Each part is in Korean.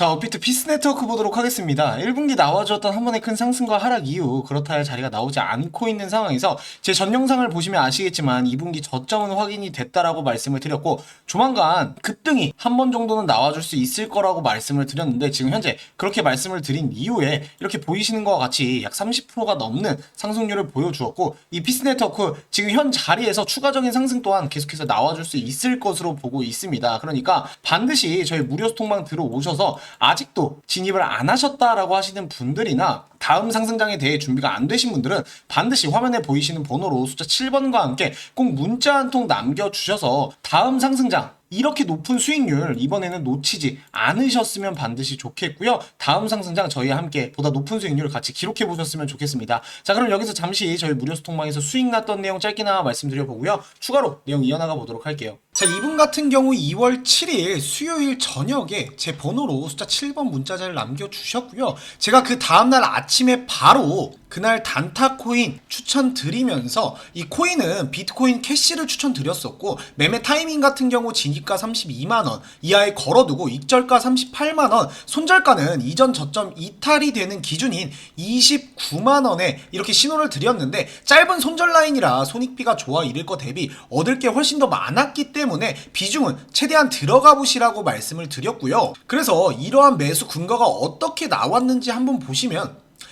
자, 업비트 피스 네트워크 보도록 하겠습니다. 1분기 나와주었던 한 번의 큰 상승과 하락 이후 그렇다 할 자리가 나오지 않고 있는 상황에서 제 전 영상을 보시면 아시겠지만 2분기 저점은 확인이 됐다라고 말씀을 드렸고 조만간 급등이 한 번 정도는 나와줄 수 있을 거라고 말씀을 드렸는데 지금 현재 그렇게 말씀을 드린 이후에 이렇게 보이시는 것과 같이 약 30%가 넘는 상승률을 보여주었고 이 피스 네트워크 지금 현 자리에서 추가적인 상승 또한 계속해서 나와줄 수 있을 것으로 보고 있습니다. 그러니까 반드시 저희 무료 소통방 들어오셔서 아직도 진입을 안 하셨다라고 하시는 분들이나 다음 상승장에 대해 준비가 안 되신 분들은 반드시 화면에 보이시는 번호로 숫자 7번과 함께 꼭 문자 한 통 남겨주셔서 다음 상승장 이렇게 높은 수익률 이번에는 놓치지 않으셨으면 반드시 좋겠고요. 다음 상승장 저희와 함께 보다 높은 수익률을 같이 기록해 보셨으면 좋겠습니다. 자 그럼 여기서 잠시 저희 무료 소통방에서 수익 났던 내용 짧게나마 말씀드려 보고요. 추가로 내용 이어나가 보도록 할게요. 자 이분 같은 경우 2월 7일 수요일 저녁에 제 번호로 숫자 7번 문자자를 남겨주셨고요. 제가 그 다음날 아침에 바로 그날 단타 코인 추천드리면서 이 코인은 비트코인 캐시를 추천드렸었고 매매 타이밍 같은 경우 진입가 32만원 이하에 걸어두고 익절가 38만원 손절가는 이전 저점 이탈이 되는 기준인 29만원에 이렇게 신호를 드렸는데 짧은 손절 라인이라 손익비가 좋아 이를 거 대비 얻을 게 훨씬 더 많았기 때문에 비중은 최대한 들어가 보시라고 말씀을 드렸고요. 그래서 이러한 매수 근거가 어떻게 나왔는지 한번 보시면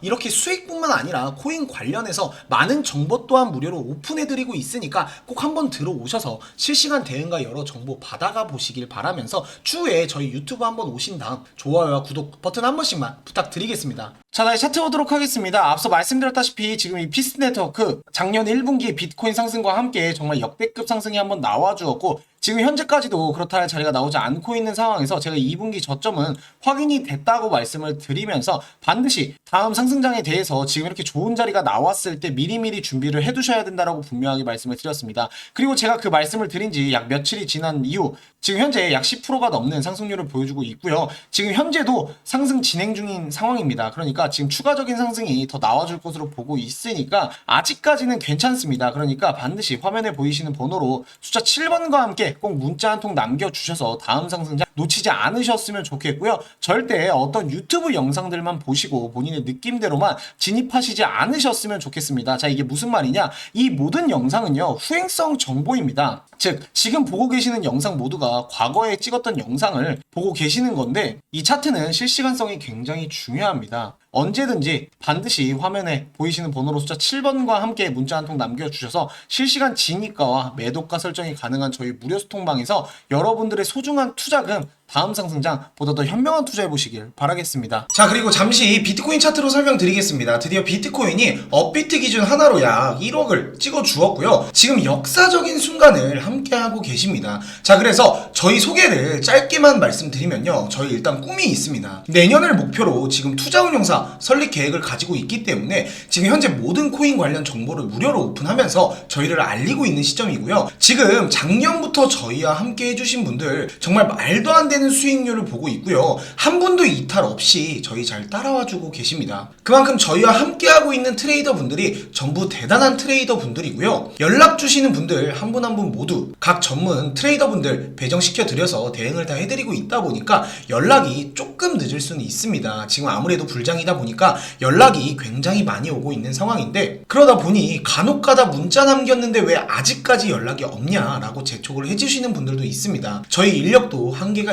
이렇게 수익뿐만 아니라 코인 관련해서 많은 정보 또한 무료로 오픈해드리고 있으니까 꼭 한번 들어오셔서 실시간 대응과 여러 정보 받아가 보시길 바라면서 추후에 저희 유튜브 한번 오신 다음 좋아요와 구독 버튼 한 번씩만 부탁드리겠습니다. 자, 다시 차트 보도록 하겠습니다. 앞서 말씀드렸다시피 지금 이 피스 네트워크 작년 1분기 비트코인 상승과 함께 정말 역대급 상승이 한번 나와주었고 지금 현재까지도 그렇다 할 자리가 나오지 않고 있는 상황에서 제가 2분기 저점은 확인이 됐다고 말씀을 드리면서 반드시 다음 상승장에 대해서 지금 이렇게 좋은 자리가 나왔을 때 미리미리 준비를 해두셔야 된다라고 분명하게 말씀을 드렸습니다. 그리고 제가 그 말씀을 드린 지 약 며칠이 지난 이후 지금 현재 약 10%가 넘는 상승률을 보여주고 있고요. 지금 현재도 상승 진행 중인 상황입니다. 그러니까 지금 추가적인 상승이 더 나와줄 것으로 보고 있으니까 아직까지는 괜찮습니다. 그러니까 반드시 화면에 보이시는 번호로 숫자 7번과 함께 꼭 문자 한 통 남겨주셔서 다음 상승장 놓치지 않으셨으면 좋겠고요. 절대 어떤 유튜브 영상들만 보시고 본인의 느낌대로만 진입하시지 않으셨으면 좋겠습니다. 자, 이게 무슨 말이냐? 이 모든 영상은요, 후행성 정보입니다. 즉, 지금 보고 계시는 영상 모두가 과거에 찍었던 영상을 보고 계시는 건데, 이 차트는 실시간성이 굉장히 중요합니다. 언제든지 반드시 화면에 보이시는 번호로 숫자 7번과 함께 문자 한 통 남겨주셔서 실시간 진입가와 매도가 설정이 가능한 저희 무료 소통방에서 여러분들의 소중한 투자금 다음 상승장 보다 더 현명한 투자해 보시길 바라겠습니다. 자 그리고 잠시 비트코인 차트로 설명드리겠습니다. 드디어 비트코인이 업비트 기준 하나로 약 1억을 찍어 주었고요. 지금 역사적인 순간을 함께 하고 계십니다. 자 그래서 저희 소개를 짧게만 말씀드리면요. 저희 일단 꿈이 있습니다. 내년을 목표로 지금 투자 운용사 설립 계획을 가지고 있기 때문에 지금 현재 모든 코인 관련 정보를 무료로 오픈하면서 저희를 알리고 있는 시점이고요. 지금 작년부터 저희와 함께 해주신 분들 정말 말도 안 되는 수익률을 보고 있고요. 한 분도 이탈 없이 저희 잘 따라와주고 계십니다. 그만큼 저희와 함께하고 있는 트레이더 분들이 전부 대단한 트레이더 분들이고요. 연락 주시는 분들 한 분 한분 모두 각 전문 트레이더 분들 배정시켜 드려서 대응을 다 해드리고 있다 보니까 연락이 조금 늦을 수는 있습니다. 지금 아무래도 불장이다 보니까 연락이 굉장히 많이 오고 있는 상황인데 그러다 보니 간혹가다 문자 남겼는데 왜 아직까지 연락이 없냐라고 재촉을 해주시는 분들도 있습니다. 저희 인력도 한계가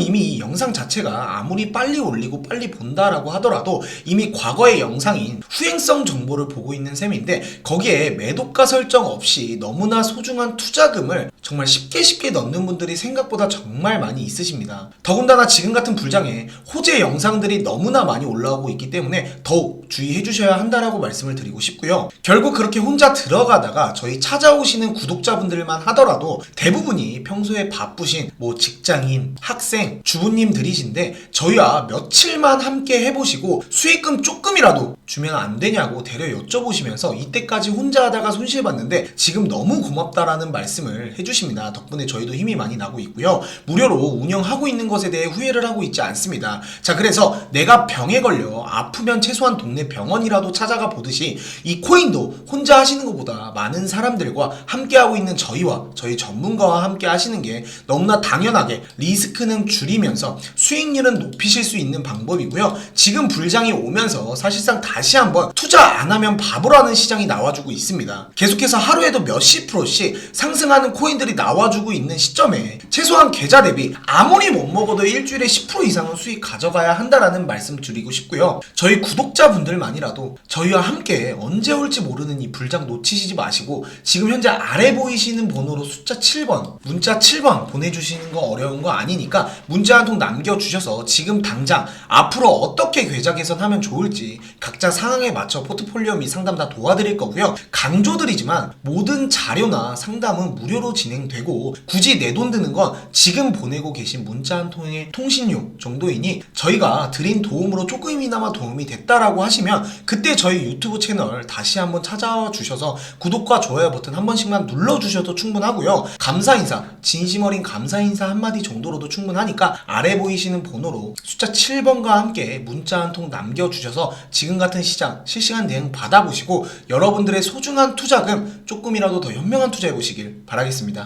이미 이 영상 자체가 아무리 빨리 올리고 빨리 본다라고 하더라도 이미 과거의 영상인 후행성 정보를 보고 있는 셈인데 거기에 매도가 설정 없이 너무나 소중한 투자금을 정말 쉽게 쉽게 넣는 분들이 생각보다 정말 많이 있으십니다. 더군다나 지금 같은 불장에 호재 영상들이 너무나 많이 올라오고 있기 때문에 더욱 주의해 주셔야 한다라고 말씀을 드리고 싶고요. 결국 그렇게 혼자 들어가다가 저희 찾아오시는 구독자분들만 하더라도 대부분이 평소에 바쁘신 뭐 직장인, 학생, 주부님들이신데 저희와 며칠만 함께 해보시고 수익금 조금이라도 주면 안 되냐고 대려 여쭤보시면서 이때까지 혼자 하다가 손실봤는데 지금 너무 고맙다라는 말씀을 해주 십니다. 덕분에 저희도 힘이 많이 나고 있고요. 무료로 운영하고 있는 것에 대해 후회를 하고 있지 않습니다. 자, 그래서 내가 병에 걸려 아프면 최소한 동네 병원이라도 찾아가 보듯이 이 코인도 혼자 하시는 것보다 많은 사람들과 함께하고 있는 저희와 저희 전문가와 함께 하시는 게 너무나 당연하게 리스크는 줄이면서 수익률은 높이실 수 있는 방법이고요. 지금 불장이 오면서 사실상 다시 한번 투자 안 하면 바보라는 시장이 나와주고 있습니다. 계속해서 하루에도 몇십 프로씩 상승하는 코인들 이 여러분들이 나와주고 있는 시점에 최소한 계좌 대비 아무리 못 먹어도 일주일에 10% 이상은 수익 가져가야 한다라는 말씀 드리고 싶고요. 저희 구독자분들만이라도 저희와 함께 언제 올지 모르는 이 불장 놓치시지 마시고 지금 현재 아래 보이시는 번호로 숫자 7번 문자 7번 보내주시는 거 어려운 거 아니니까 문자 한 통 남겨주셔서 지금 당장 앞으로 어떻게 계좌 개선하면 좋을지 각자 상황에 맞춰 포트폴리오 및 상담 다 도와드릴 거고요. 강조드리지만 모든 자료나 상담은 무료로 진행되고 굳이 내 돈 드는 건 지금 보내고 계신 문자 한 통의 통신료 정도이니 저희가 드린 도움으로 조금이나마 도움이 됐다라고 하시면 그때 저희 유튜브 채널 다시 한번 찾아와 주셔서 구독과 좋아요 버튼 한 번씩만 눌러주셔도 충분하고요. 감사 인사, 진심 어린 감사 인사 한마디 정도로도 충분하니까 아래 보이시는 번호로 숫자 7번과 함께 문자 한 통 남겨주셔서 지금 같은 시장 실시간 대응 받아보시고 여러분들의 소중한 투자금 조금이라도 더 현명한 투자해 보시길 바라겠습니다.